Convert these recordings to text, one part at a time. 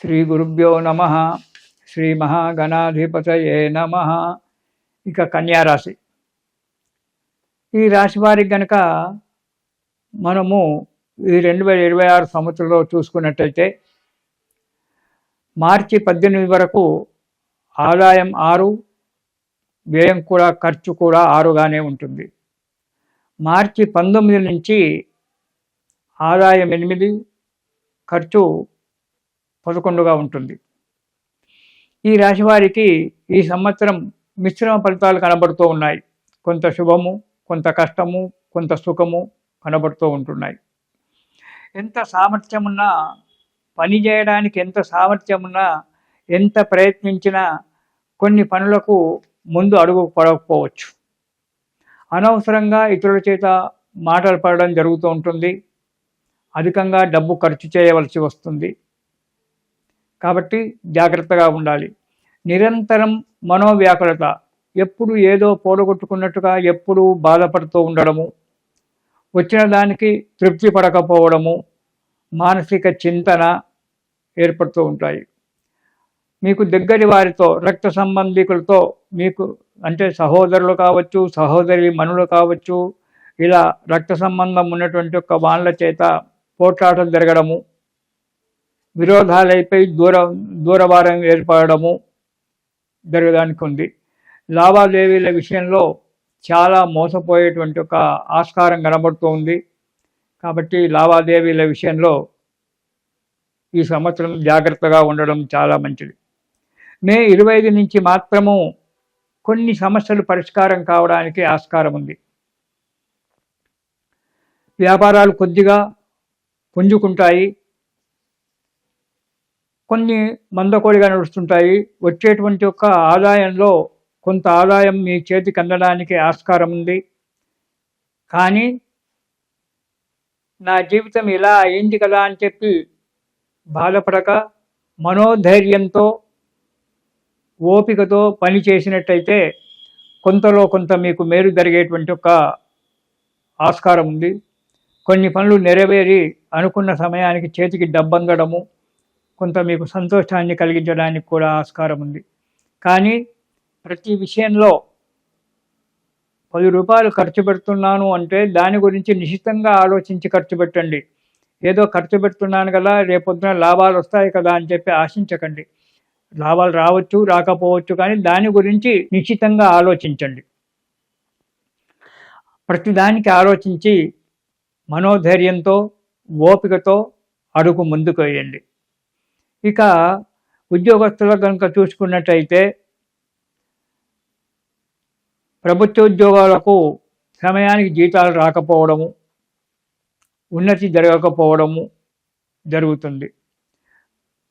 శ్రీ గురుభ్యో నమ. శ్రీ మహాగణాధిపతయే నమ. ఇక కన్యారాశి ఈ రాశి వారికి గనక మనము ఈ రెండు వేల ఇరవై ఆరు సంవత్సరంలో చూసుకున్నట్టయితే మార్చి పద్దెనిమిది వరకు ఆదాయం ఆరు వ్యయం కూడా ఖర్చు కూడా ఆరుగానే ఉంటుంది. మార్చి పంతొమ్మిది నుంచి ఆదాయం ఎనిమిది ఖర్చు పదకొండుగా ఉంటుంది. ఈ రాశి వారికి ఈ సంవత్సరం మిశ్రమ ఫలితాలు కనబడుతూ ఉన్నాయి. కొంత శుభము కొంత కష్టము కొంత సుఖము కనబడుతూ ఉంటున్నాయి. ఎంత సామర్థ్యమున్నా పని చేయడానికి ఎంత సామర్థ్యమున్నా ఎంత ప్రయత్నించినా కొన్ని పనులకు ముందు అడుగు పడకపోవచ్చు. అనవసరంగా ఇతరుల చేత మాటలు పడడం జరుగుతూ ఉంటుంది. అధికంగా డబ్బు ఖర్చు చేయవలసి వస్తుంది. కాబట్టి జాగ్రత్తగా ఉండాలి. నిరంతరం మనోవ్యాకులత ఎప్పుడు ఏదో పోడగొట్టుకున్నట్టుగా ఎప్పుడు బాధపడుతూ ఉండడము వచ్చిన దానికి తృప్తి పడకపోవడము మానసిక చింతన ఏర్పడుతూ ఉంటాయి. మీకు దగ్గరి వారితో రక్త సంబంధికులతో మీకు అంటే సహోదరులు కావచ్చు సహోదరి మనులు కావచ్చు ఇలా రక్త సంబంధం ఉన్నటువంటి ఒక వాళ్ళ చేత పోట్లాటలు జరగడము విరోధాలైపై దూర దూరవారం ఏర్పడము జరగడానికి ఉంది లావాదేవీల విషయంలో చాలా మోసపోయేటువంటి ఒక ఆస్కారం కనబడుతూ ఉంది కాబట్టి లావాదేవీల విషయంలో ఈ సంవత్సరం జాగ్రత్తగా ఉండడం చాలా మంచిది. మే ఇరవై ఐదు నుంచి మాత్రము కొన్ని సమస్యలు పరిష్కారం కావడానికి ఆస్కారం ఉంది. వ్యాపారాలు కొద్దిగా పుంజుకుంటాయి. కొన్ని మందకోడిగా నడుస్తుంటాయి. వచ్చేటువంటి ఒక ఆదాయంలో కొంత ఆదాయం మీ చేతికి అందడానికి ఆస్కారం ఉంది. కానీ నా జీవితం ఇలా అయింది కదా అని చెప్పి బాధపడక మనోధైర్యంతో ఓపికతో పని చేసినట్టయితే కొంతలో కొంత మీకు మేలు జరిగేటువంటి ఒక ఆస్కారం ఉంది. కొన్ని పనులు నెరవేరి అనుకున్న సమయానికి చేతికి డబ్బందడము కొంత మీకు సంతోషాన్ని కలిగించడానికి కూడా ఆస్కారం ఉంది. కానీ ప్రతి విషయంలో పది రూపాయలు ఖర్చు పెడుతున్నాను అంటే దాని గురించి నిశ్చితంగా ఆలోచించి ఖర్చు పెట్టండి. ఏదో ఖర్చు పెడుతున్నాను కదా రేపొద్దున లాభాలు వస్తాయి కదా అని చెప్పి ఆశించకండి. లాభాలు రావచ్చు రాకపోవచ్చు కానీ దాని గురించి నిశ్చితంగా ఆలోచించండి. ప్రతిదానికి ఆలోచించి మనోధైర్యంతో ఓపికతో అడుగు ముందుకు వేయండి. ఇక ఉద్యోగస్తులు కనుక చూసుకున్నట్టయితే ప్రభుత్వ ఉద్యోగాలకు సమయానికి జీతాలు రాకపోవడము ఉన్నతి జరగకపోవడము జరుగుతుంది.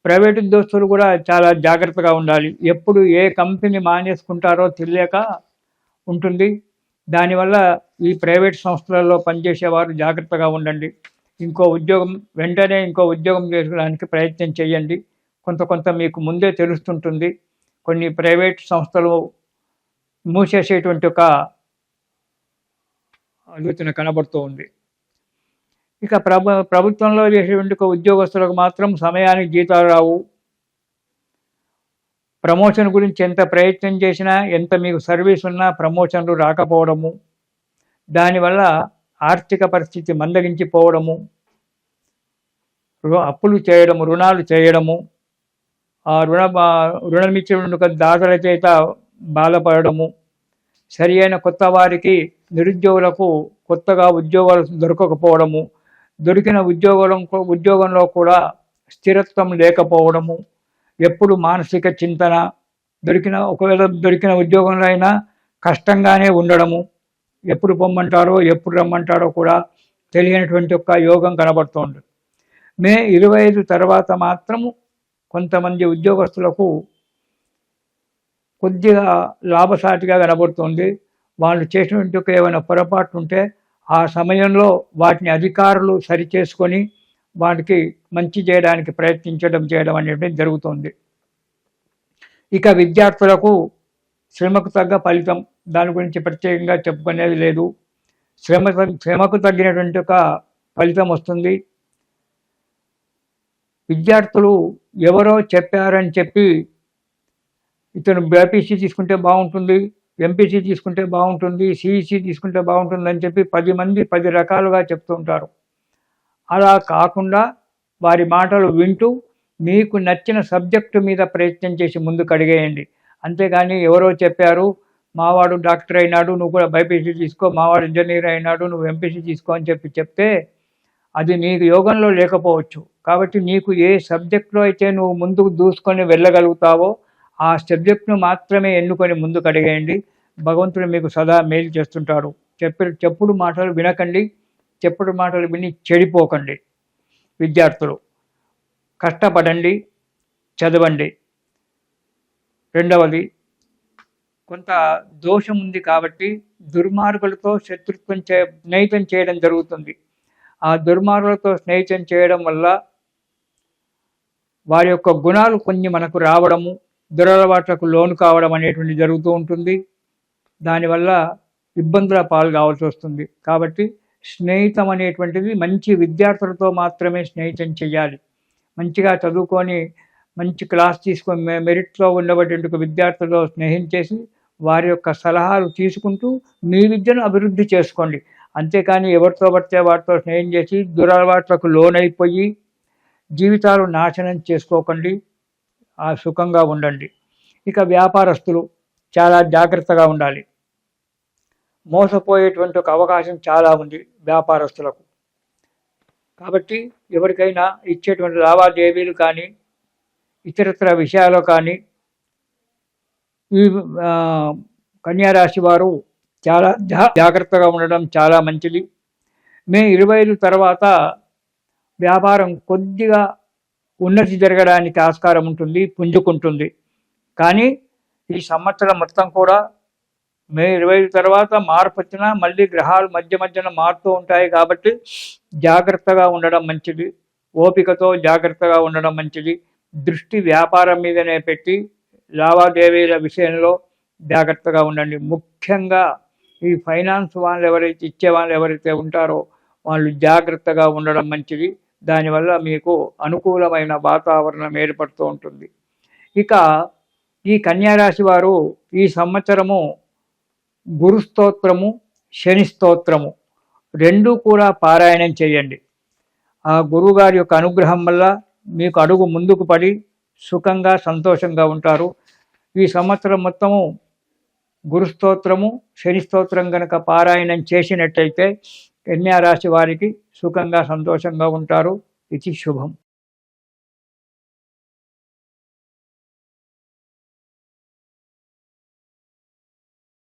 ప్రైవేట్ ఉద్యోగస్తులు కూడా చాలా జాగ్రత్తగా ఉండాలి. ఎప్పుడు ఏ కంపెనీ మానేసుకుంటారో తెలియక ఉంటుంది. దానివల్ల ఈ ప్రైవేట్ సంస్థలలో పనిచేసేవారు జాగ్రత్తగా ఉండండి. ఇంకో ఉద్యోగం వెంటనే ఇంకో ఉద్యోగం చేసుకోవడానికి ప్రయత్నం చేయండి. కొంత కొంత మీకు ముందే తెలుస్తుంటుంది. కొన్ని ప్రైవేట్ సంస్థలు మూసేసేటువంటి ఒక ఆలోచన కనబడుతూ ఉంది. ఇక ప్రభు ప్రభుత్వంలో చేసేటువంటి ఉద్యోగస్తులకు మాత్రం సమయానికి జీతాలు రావు. ప్రమోషన్ గురించి ఎంత ప్రయత్నం చేసినా ఎంత మీకు సర్వీస్ ఉన్నా ప్రమోషన్లు రాకపోవడము. దానివల్ల ఆర్థిక పరిస్థితి మందగించిపోవడము అప్పులు చేయడము రుణాలు చేయడము ఆ రుణ రుణమిచ్చిన దాతల చేత బాధపడము సరి అయిన కొత్త వారికి నిరుద్యోగులకు కొత్తగా ఉద్యోగాలు దొరకకపోవడము దొరికిన ఉద్యోగం ఉద్యోగంలో కూడా స్థిరత్వం లేకపోవడము ఎప్పుడు మానసిక చింతన దొరికిన ఒకవేళ దొరికిన ఉద్యోగంలో అయినా కష్టంగానే ఉండడము ఎప్పుడు పొమ్మంటారో ఎప్పుడు రమ్మంటారో కూడా తెలియనటువంటి ఒక యోగం కనబడుతోంది. మే ఇరవై ఐదు తర్వాత మాత్రము కొంతమంది ఉద్యోగస్తులకు కొద్దిగా లాభసాటిగా కనబడుతుంది. వాళ్ళు చేసినటువంటి ఒక ఏమైనా పొరపాటు ఉంటే ఆ సమయంలో వాటిని అధికారులు సరిచేసుకొని వాటికి మంచి చేయడానికి ప్రయత్నించడం చేయడం అనేటువంటిది జరుగుతుంది. ఇక విద్యార్థులకు శ్రమకు తగ్గ ఫలితం. దాని గురించి ప్రత్యేకంగా చెప్పుకునేది లేదు. శ్రమ శ్రమకు తగ్గినటువంటి ఒక ఫలితం వస్తుంది. విద్యార్థులు ఎవరో చెప్పారని చెప్పి ఇతను బైపీసీ తీసుకుంటే బాగుంటుంది ఎంపీసీ తీసుకుంటే బాగుంటుంది సిఈసీ తీసుకుంటే బాగుంటుంది అని చెప్పి పది మంది పది రకాలుగా చెప్తుంటారు అలా కాకుండా వారి మాటలు వింటూ మీకు నచ్చిన సబ్జెక్టు మీద ప్రయత్నం చేసి ముందుకు అడిగేయండి. అంతేగాని ఎవరో చెప్పారు మావాడు డాక్టర్ అయినాడు నువ్వు కూడా బైపీసీ తీసుకో మావాడు ఇంజనీర్ అయినాడు నువ్వు ఎంపీసీ తీసుకో అని చెప్పి చెప్తే అది నీకు యోగంలో లేకపోవచ్చు. కాబట్టి నీకు ఏ సబ్జెక్ట్లో అయితే నువ్వు ముందుకు దూసుకొని వెళ్ళగలుగుతావో ఆ సబ్జెక్ట్ను మాత్రమే ఎన్నుకొని ముందుకు అడిగేయండి. భగవంతుడు మీకు సదా మేలు చేస్తుంటాడు. చెప్పి చెప్పుడు మాటలు వినకండి చెప్పుడు మాటలు విని చెడిపోకండి. విద్యార్థులు కష్టపడండి చదవండి. రెండవది కొంత దోషం ఉంది కాబట్టి దుర్మార్గులతో శత్రుత్వం చే స్నేహితం చేయడం జరుగుతుంది. ఆ దుర్మార్గులతో స్నేహితం చేయడం వల్ల వారి యొక్క గుణాలు కొన్ని మనకు రావడము దురలవాట్లకు లోను కావడం అనేటువంటి జరుగుతూ ఉంటుంది. దానివల్ల ఇబ్బందుల పాలు కావాల్సి వస్తుంది. కాబట్టి స్నేహితం అనేటువంటిది మంచి విద్యార్థులతో మాత్రమే స్నేహితం చేయాలి. మంచిగా చదువుకొని మంచి క్లాస్ తీసుకొని మెరిట్లో ఉన్నటువంటి విద్యార్థులతో స్నేహం చేసి వారి యొక్క సలహాలు తీసుకుంటూ మీ విద్యను అభివృద్ధి చేసుకోండి. అంతేకాని ఎవరితో పడితే వాటితో స్నేహం చేసి దురలవాట్లకు లోనైపోయి జీవితాలు నాశనం చేసుకోకండి. ఆ సుఖంగా ఉండండి. ఇక వ్యాపారస్తులు చాలా జాగ్రత్తగా ఉండాలి. మోసపోయేటువంటి ఒక అవకాశం చాలా ఉంది వ్యాపారస్తులకు. కాబట్టి ఎవరికైనా ఇచ్చేటువంటి లావాదేవీలు కానీ ఇతరత్ర విషయాలు కానీ ఈ కన్యారాశి వారు చాలా జాగ్రత్తగా ఉండడం చాలా మంచిది. మే ఇరవై ఐదు తర్వాత వ్యాపారం కొద్దిగా ఉన్నతి జరగడానికి ఆస్కారం ఉంటుంది పుంజుకుంటుంది. కానీ ఈ సంవత్సరం మొత్తం కూడా మే ఇరవై తర్వాత మార్పు వచ్చినా మళ్ళీ గ్రహాలు మధ్య మధ్యన మారుతూ ఉంటాయి కాబట్టి జాగ్రత్తగా ఉండడం మంచిది. ఓపికతో జాగ్రత్తగా ఉండడం మంచిది. దృష్టి వ్యాపారం మీదనే పెట్టి లావాదేవీల విషయంలో జాగ్రత్తగా ఉండండి. ముఖ్యంగా ఈ ఫైనాన్స్ వాళ్ళు ఎవరైతే ఇచ్చే వాళ్ళు ఎవరైతే ఉంటారో వాళ్ళు జాగ్రత్తగా ఉండడం మంచిది. దానివల్ల మీకు అనుకూలమైన వాతావరణం ఏర్పడుతూ ఉంటుంది. ఇక ఈ కన్యారాశి వారు ఈ సంవత్సరము గురు స్తోత్రము శని స్తోత్రము రెండూ కూడా పారాయణం చేయండి. ఆ గురువుగారి యొక్క అనుగ్రహం వల్ల మీకు అడుగు ముందుకు పడి సుఖంగా సంతోషంగా ఉంటారు. ఈ సంవత్సరం మొత్తము గురుస్తోత్రము శని స్తోత్రం కనుక పారాయణం చేసినట్టయితే కన్యారాశి వారికి సుఖంగా సంతోషంగా ఉంటారు. ఇది శుభం.